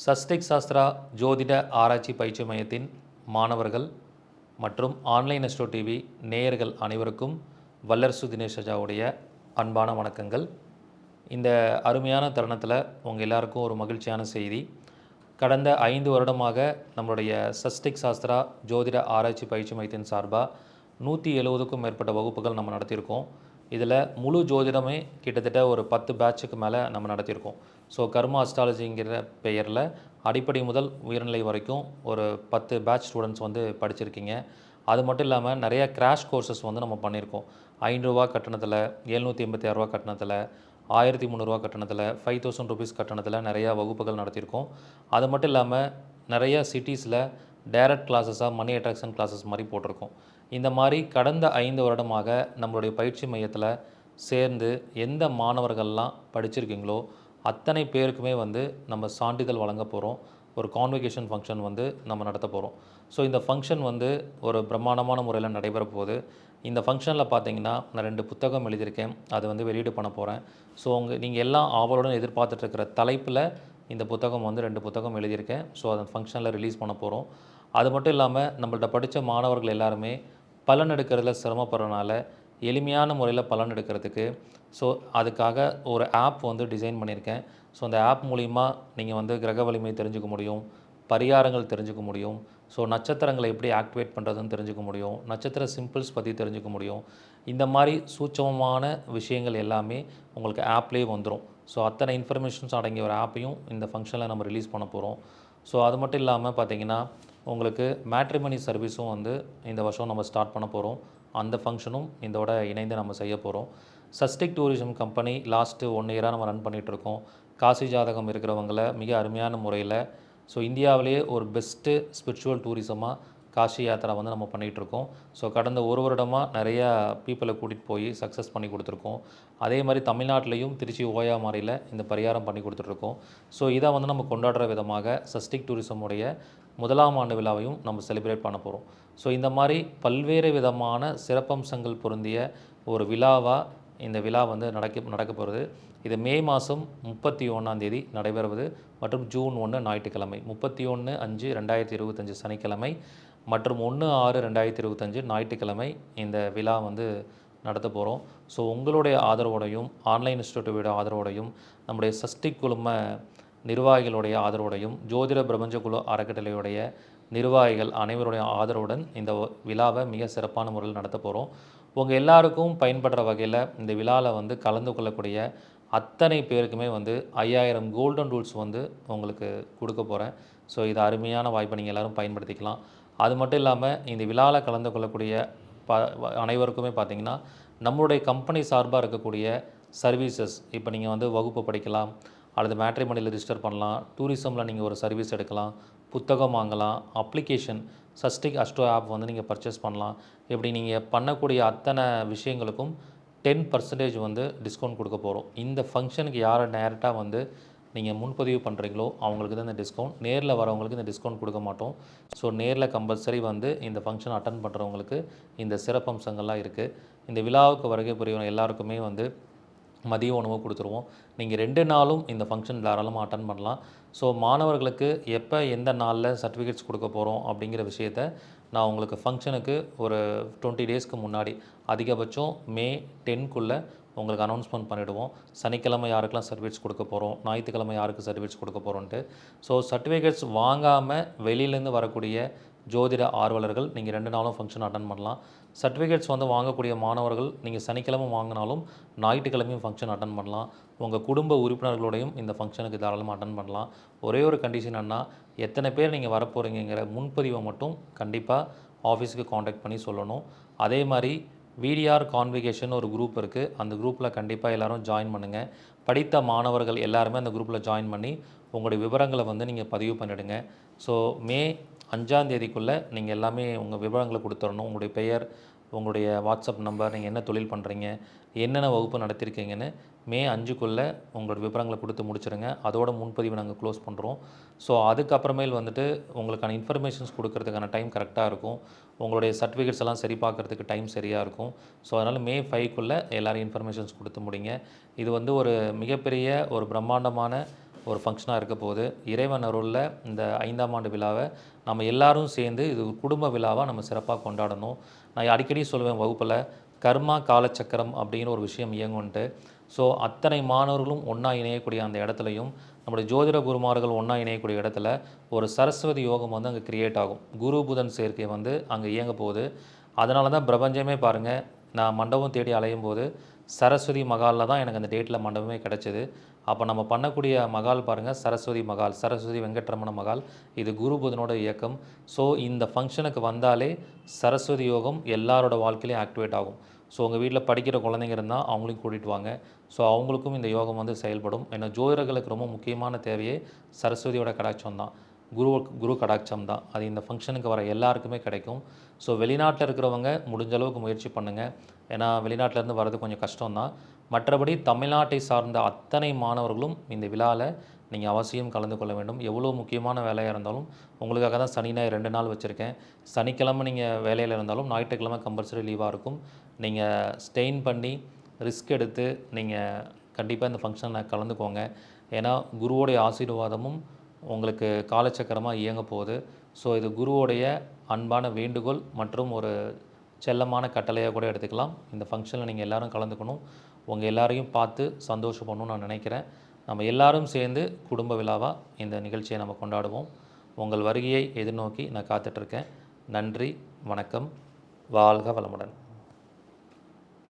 சஸ்டிக் சாஸ்திரா ஜோதிட ஆராய்ச்சி பயிற்சி மையத்தின் மாணவர்கள் மற்றும் ஆன்லைன் எஸ்டோ டிவி நேயர்கள் அனைவருக்கும் வல்லரசு தினேஷ் அஜாவுடைய அன்பான வணக்கங்கள். இந்த அருமையான தருணத்தில் உங்கள் எல்லாருக்கும் ஒரு மகிழ்ச்சியான செய்தி. கடந்த ஐந்து வருடமாக நம்மளுடைய சஸ்டிக் சாஸ்திரா ஜோதிட ஆராய்ச்சி பயிற்சி மையத்தின் சார்பாக நூற்றி எழுபதுக்கும் மேற்பட்ட வகுப்புகள் நம்ம நடத்தியிருக்கோம். இதில் முழு ஜோதிடமே கிட்டத்தட்ட ஒரு பத்து பேட்சுக்கு மேலே நம்ம நடத்தியிருக்கோம். ஸோ கர்மா அஸ்ட்ராலஜிங்கிற பெயரில் அடிப்படை முதல் உயர்நிலை வரைக்கும் ஒரு பத்து பேட்ச் ஸ்டூடெண்ட்ஸ் வந்து படிச்சிருக்கீங்க. அது மட்டும் இல்லாமல் நிறையா கிராஷ் கோர்சஸ் வந்து நம்ம பண்ணியிருக்கோம். ஐநூறுரூவா கட்டணத்தில் எழுநூற்றி எண்பத்தி ஆறுரூவா கட்டணத்தில் ஆயிரத்தி முந்நூறுரூவா கட்டணத்தில் ஃபைவ் தௌசண்ட் ருபீஸ் கட்டணத்தில் நிறையா வகுப்புகள் நடத்தியிருக்கோம். அது மட்டும் இல்லாமல் நிறைய சிட்டிஸில் டைரக்ட் கிளாஸஸாக மணி அட்ராக்ஷன் கிளாஸஸ் மாதிரி போட்டிருக்கோம். இந்த மாதிரி கடந்த ஐந்து வருடமாக நம்மளுடைய பயிற்சி மையத்தில் சேர்ந்து எந்த மாணவர்கள்லாம் படிச்சிருக்கீங்களோ அத்தனை பேருக்குமே வந்து நம்ம சான்றிதழ் வழங்க போகிறோம் ஒரு கான்வெகேஷன் ஃபங்க்ஷன் வந்து நம்ம நடத்த போகிறோம் ஸோ இந்த ஃபங்க்ஷன் வந்து ஒரு பிரம்மாண்டமான முறையில் நடைபெற போகுது. இந்த ஃபங்க்ஷனில் பார்த்தீங்கன்னா நான் ரெண்டு புத்தகம் எழுதியிருக்கேன். அது வந்து வெளியீடு பண்ண போகிறேன் ஸோ உங்கள் நீங்கள் எல்லாம் ஆவலுடன் எதிர்பார்த்துட்ருக்கிற தலைப்பில் இந்த புத்தகம் வந்து ரெண்டு புத்தகம் எழுதியிருக்கேன். ஸோ அதை ஃபங்க்ஷனில் ரிலீஸ் பண்ண போகிறோம் அது மட்டும் இல்லாமல் நம்மள்ட்ட படித்த மாணவர்கள் எல்லாருமே பலன் எடுக்கிறதுல சிரமப்படுறனால எளிமையான முறையில் பலன் எடுக்கிறதுக்கு ஸோ அதுக்காக ஒரு ஆப் வந்து டிசைன் பண்ணியிருக்கேன். ஸோ அந்த ஆப் மூலிமா நீங்கள் வந்து கிரக வலிமை தெரிஞ்சுக்க முடியும் பரிகாரங்கள் தெரிஞ்சுக்க முடியும் ஸோ நட்சத்திரங்களை எப்படி ஆக்டிவேட் பண்ணுறதுன்னு தெரிஞ்சுக்க முடியும். நட்சத்திர சிம்பிள்ஸ் பற்றி தெரிஞ்சுக்க முடியும். இந்த மாதிரி சூட்சமமான விஷயங்கள் எல்லாமே உங்களுக்கு ஆப்லேயே வந்துடும் ஸோ அத்தனை இன்ஃபர்மேஷன்ஸ் அடங்கிய ஒரு ஆப்பையும் இந்த ஃபங்க்ஷனில் நம்ம ரிலீஸ் பண்ண போகிறோம் ஸோ அது மட்டும் இல்லாமல் பார்த்தீங்கன்னா உங்களுக்கு மேட்ரிமனி சர்வீஸும் வந்து இந்த வருஷம் நம்ம ஸ்டார்ட் பண்ண போகிறோம் அந்த ஃபங்க்ஷனும் இதோட இணைந்து நம்ம செய்ய போகிறோம் சஸ்டிக் டூரிசம் கம்பெனி லாஸ்ட்டு ஒன் இயராக நம்ம ரன் பண்ணிகிட்ருக்கோம் காசி ஜாதகம் இருக்கிறவங்கள மிக அருமையான முறையில் ஸோ இந்தியாவிலேயே ஒரு பெஸ்ட்டு ஸ்பிரிச்சுவல் டூரிசமாக காஷி யாத்திரா வந்து நம்ம பண்ணிகிட்ருக்கோம். ஸோ கடந்த ஒரு வருடமாக நிறையா பீப்புளை கூட்டிகிட்டு போய் சக்ஸஸ் பண்ணி கொடுத்துருக்கோம். அதே மாதிரி தமிழ்நாட்டிலையும் திருச்சி ஓயா மாறையில் இந்த பரிகாரம் பண்ணி கொடுத்துட்ருக்கோம். ஸோ இதை வந்து நம்ம கொண்டாடுற விதமாக சஸ்டிக் டூரிசமுடைய முதலாம் ஆண்டு விழாவையும் நம்ம செலிப்ரேட் பண்ண போகிறோம் ஸோ இந்த மாதிரி பல்வேறு விதமான சிறப்பம்சங்கள் பொருந்திய ஒரு விழாவாக இந்த விழா வந்து நடக்க நடக்க போகிறது. இது மே மாதம் முப்பத்தி ஒன்றாந்தேதி நடைபெறுவது மற்றும் ஜூன் ஒன்று ஞாயிற்றுக்கிழமை. முப்பத்தி ஒன்று அஞ்சு ரெண்டாயிரத்தி இருபத்தஞ்சு சனிக்கிழமை மற்றும் ஒன்று ஆறு ரெண்டாயிரத்தி இருபத்தஞ்சு ஞாயிற்றுக்கிழமை இந்த விழா வந்து நடத்த போகிறோம். ஸோ உங்களுடைய ஆதரவோடையும் ஆன்லைன் இன்ஸ்டியூட்டோட ஆதரவோடையும் நம்முடைய சஷ்டிக் குழும நிர்வாகிகளுடைய ஆதரவோடையும் ஜோதிட பிரபஞ்ச குழு அறக்கட்டளையுடைய நிர்வாகிகள் அனைவருடைய ஆதரவுடன் இந்த விழாவை மிக சிறப்பான முறையில் நடத்த போகிறோம். உங்கள் எல்லாருக்கும் பயன்படுற வகையில் இந்த விழாவில் வந்து கலந்து கொள்ளக்கூடிய அத்தனை பேருக்குமே வந்து ஐயாயிரம் கோல்டன் ரூல்ஸ் வந்து உங்களுக்கு கொடுக்க போகிறேன் ஸோ இது அருமையான வாய்ப்பை நீங்கள் எல்லோரும் பயன்படுத்திக்கலாம். அது மட்டும் இல்லாமல் இந்த விழாவில் கலந்து கொள்ளக்கூடிய ப அனைவருக்குமே பார்த்திங்கன்னா நம்மளுடைய கம்பெனி சார்பாக இருக்கக்கூடிய சர்வீசஸ் இப்போ நீங்கள் வந்து வகுப்பு படிக்கலாம் அல்லது மேட்ரிமணியில் ரிஜிஸ்டர் பண்ணலாம். டூரிசமில் நீங்கள் ஒரு சர்வீஸ் எடுக்கலாம். புத்தகம் வாங்கலாம். அப்ளிகேஷன் சஸ்டிக் அஸ்டோ ஆப் வந்து நீங்கள் பர்ச்சேஸ் பண்ணலாம். இப்படி நீங்கள் பண்ணக்கூடிய அத்தனை விஷயங்களுக்கும் டென் பர்சன்டேஜ் வந்து டிஸ்கவுண்ட் கொடுக்க போகிறோம் இந்த ஃபங்க்ஷனுக்கு யாரை டேரெக்டாக வந்து நீங்கள் முன்பதிவு பண்ணுறீங்களோ அவங்களுக்கு தான் இந்த டிஸ்கவுண்ட் நேரில் வரவங்களுக்கு இந்த டிஸ்கவுண்ட் கொடுக்க மாட்டோம். ஸோ நேரில் கம்பல்சரி வந்து இந்த ஃபங்க்ஷன் அட்டன் பண்ணுறவங்களுக்கு இந்த சிறப்பம்சங்கள்லாம் இருக்குது இந்த விழாவுக்கு வருகை புரியவங்க எல்லாருக்குமே வந்து மதிய உணவு கொடுத்துருவோம். நீங்கள் ரெண்டு நாளும் இந்த ஃபங்க்ஷன் தாராளமாக அட்டன் பண்ணலாம். ஸோ மாணவர்களுக்கு எப்போ எந்த நாளில் சர்டிஃபிகேட்ஸ் கொடுக்க போகிறோம் அப்படிங்கிற விஷயத்த நான் உங்களுக்கு ஃபங்க்ஷனுக்கு ஒரு டுவெண்ட்டி டேஸ்க்கு முன்னாடி அதிகபட்சம் மே டென்க்குள்ளே உங்களுக்கு அனௌன்ஸ்மெண்ட் பண்ணிவிடுவோம் சனிக்கிழமை யாருக்கெல்லாம் சர்டிஃபிகேட்ஸ் கொடுக்க போகிறோம் ஞாயிற்றுக்கிழமை யாருக்கு சர்டிஃபிகேட்ஸ் கொடுக்க போகிறோன்ட்டு ஸோ சர்டிஃபிகேட்ஸ் வாங்காமல் வெளியிலேருந்து வரக்கூடிய ஜோதிட ஆர்வலர்கள் நீங்கள் ரெண்டு நாளும் ஃபங்க்ஷன் அட்டன் பண்ணலாம். சர்டிஃபிகேட்ஸ் வந்து வாங்கக்கூடிய மாணவர்கள் நீங்கள் சனிக்கிழமை வாங்கினாலும் ஞாயிற்றுக்கிழமையும் ஃபங்க்ஷன் அட்டன் பண்ணலாம். உங்கள் குடும்ப உறுப்பினர்களோடையும் இந்த ஃபங்க்ஷனுக்கு தாராளமாக அட்டன் பண்ணலாம். ஒரே ஒரு கண்டிஷன் என்ன எத்தனை பேர் நீங்கள் வரப்போகிறீங்கிற முன்பதிவை மட்டும் கண்டிப்பாக ஆஃபீஸுக்கு காண்டாக்ட் பண்ணி சொல்லணும். அதே மாதிரி விடிஆர் கான்விகேஷன் ஒரு குரூப் இருக்குது அந்த குரூப்பில் கண்டிப்பாக எல்லோரும் ஜாயின் பண்ணுங்கள் படித்த மாணவர்கள் எல்லாருமே அந்த குரூப்பில் ஜாயின் பண்ணி உங்களுடைய விவரங்களை வந்து நீங்கள் பதிவு பண்ணிவிடுங்க ஸோ மே அஞ்சாம் தேதிக்குள்ளே நீங்கள் எல்லாமே உங்கள் விவரங்களை கொடுத்துடணும். உங்களுடைய பெயர் உங்களுடைய வாட்ஸ்அப் நம்பர் நீங்கள் என்ன தொழில் பண்ணுறீங்க என்னென்ன வகுப்பு நடத்திருக்கீங்கன்னு மே அஞ்சுக்குள்ளே உங்களோட விவரங்களை கொடுத்து முடிச்சுருங்க. அதோட முன்பதிவு நாங்கள் க்ளோஸ் பண்ணுறோம் ஸோ அதுக்கப்புறமேல் வந்துட்டு உங்களுக்கான இன்ஃபர்மேஷன்ஸ் கொடுக்கறதுக்கான டைம் கரெக்டாக இருக்கும். உங்களுடைய சர்டிஃபிகேட்ஸ் எல்லாம் சரி பார்க்கறதுக்கு டைம் சரியாக இருக்கும். ஸோ அதனால் மே ஃபைவ்க்குள்ளே எல்லோரும் இன்ஃபர்மேஷன்ஸ் கொடுத்து முடிங்க. இது வந்து ஒரு மிகப்பெரிய ஒரு பிரம்மாண்டமான ஒரு ஃபங்க்ஷனாக இருக்க போகுது. இறைவன் அருளில் இந்த ஐந்தாம் ஆண்டு விழாவை நம்ம எல்லாரும் சேர்ந்து இது ஒரு குடும்ப விழாவாக நம்ம சிறப்பாக கொண்டாடணும். நான் அடிக்கடி சொல்லுவேன் வகுப்பில் கர்மா காலச்சக்கரம் அப்படின்னு ஒரு விஷயம் இயங்குன்ட்டு ஸோ அத்தனை மாணவர்களும் ஒன்றா இணையக்கூடிய அந்த இடத்துலையும் நம்முடைய ஜோதிட குருமார்கள் ஒன்றா இணையக்கூடிய இடத்துல ஒரு சரஸ்வதி யோகம் வந்து அங்கே கிரியேட் ஆகும். குரு புதன் சேர்க்கை வந்து அங்கே இயங்க போகுது. அதனால தான் பிரபஞ்சமே பாருங்கள் நான் மண்டபம் தேடி அலையும் போது சரஸ்வதி மகாலில் தான் எனக்கு அந்த டேட்டில் மண்டபமே கிடச்சிது. அப்போ நம்ம பண்ணக்கூடிய மகால் பாருங்கள் சரஸ்வதி மகால் சரஸ்வதி வெங்கட்ரமண மகால். இது குரு புதனோட இயக்கம். ஸோ இந்த ஃபங்க்ஷனுக்கு வந்தாலே சரஸ்வதி யோகம் எல்லாரோட வாழ்க்கையிலையும் ஆக்டிவேட் ஆகும். ஸோ உங்கள் வீட்டில் படிக்கிற குழந்தைங்க இருந்தால் அவங்களையும் கூட்டிகிட்டு வாங்க. ஸோ அவங்களுக்கும் இந்த யோகம் வந்து செயல்படும். ஏன்னா ஜோதிடர்களுக்கு ரொம்ப முக்கியமான தேவையே சரஸ்வதியோட கடாட்சம் தான் குரு குரு கடாட்சம் தான். அது இந்த ஃபங்க்ஷனுக்கு வர எல்லாருக்குமே கிடைக்கும். ஸோ வெளிநாட்டில் இருக்கிறவங்க முடிஞ்ச அளவுக்கு முயற்சி பண்ணுங்கள் ஏன்னா வெளிநாட்டிலேருந்து வர்றது கொஞ்சம் கஷ்டம்தான் மற்றபடி தமிழ்நாட்டை சார்ந்த அத்தனை மாணவர்களும் இந்த விழாவில் நீங்கள் அவசியம் கலந்து கொள்ள வேண்டும். எவ்வளோ முக்கியமான வேலையாக இருந்தாலும் உங்களுக்காக தான் சனி ஞாயிறு ரெண்டு நாள் வச்சுருக்கேன். சனிக்கிழமை நீங்கள் வேலையில் இருந்தாலும் ஞாயிற்றுக்கிழமை கம்பல்சரி லீவாக இருக்கும். நீங்கள் ஸ்டெயின் பண்ணி ரிஸ்க் எடுத்து நீங்கள் கண்டிப்பாக இந்த ஃபங்க்ஷனில் கலந்துக்கோங்க. ஏன்னா குருவோடைய ஆசீர்வாதமும் உங்களுக்கு காலச்சக்கரமாக இயங்க போகுது. ஸோ இது குருவோடைய அன்பான வேண்டுகோள் மற்றும் ஒரு செல்லமான கட்டளையாக கூட எடுத்துக்கலாம். இந்த ஃபங்க்ஷனில் நீங்கள் எல்லாரும் கலந்துக்கணும். உங்கள் எல்லாரையும் பார்த்து சந்தோஷப்படணும்னு நான் நினைக்கிறேன். நம்ம எல்லாரும் சேர்ந்து குடும்ப விழாவாக இந்த நிகழ்ச்சியை நம்ம கொண்டாடுவோம். உங்கள் வருகையை எதிர்நோக்கி நான் காத்துட்ருக்கேன் நன்றி வணக்கம் வாழ்க வளமுடன்.